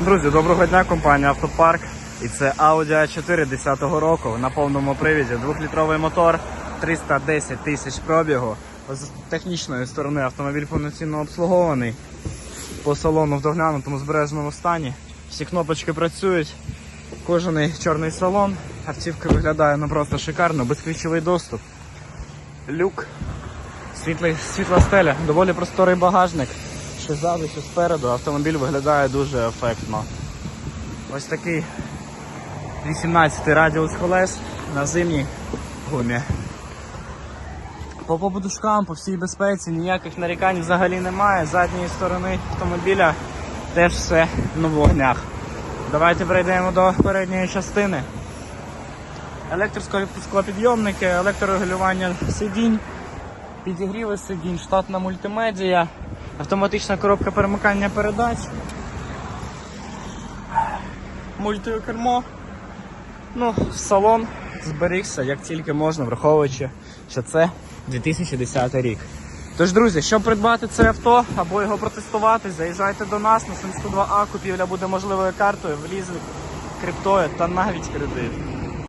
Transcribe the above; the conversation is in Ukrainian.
Друзі, доброго дня, компанія Автопарк. І це Audi A4 10-го року на повному привіді. Двохлітровий мотор, 310 тисяч пробігу. З технічної сторони автомобіль повноцінно обслугований. По салону в доглянутому збереженому стані. Всі кнопочки працюють. Кожаний чорний салон. Автівка виглядає ну просто шикарно, безключовий доступ. Люк, світла стеля, доволі просторий багажник. Що ззаду, що спереду. Автомобіль виглядає дуже ефектно. Ось такий 18 радіус колес на зимній гумі. По побудушкам, по всій безпеці ніяких нарікань взагалі немає. З задньої сторони автомобіля теж все на вогнях. Давайте перейдемо до передньої частини. Електросклопідйомники, електрорегулювання сидінь, підігріви сидінь, штатна мультимедія, автоматична коробка перемикання передач, мультикермо. Ну, салон зберігся як тільки можна, враховуючи, що це 2010 рік. Тож, друзі, щоб придбати це авто або його протестувати, заїжджайте до нас на 102А, купівля буде можливою картою, в лізинг, криптою та навіть кредит.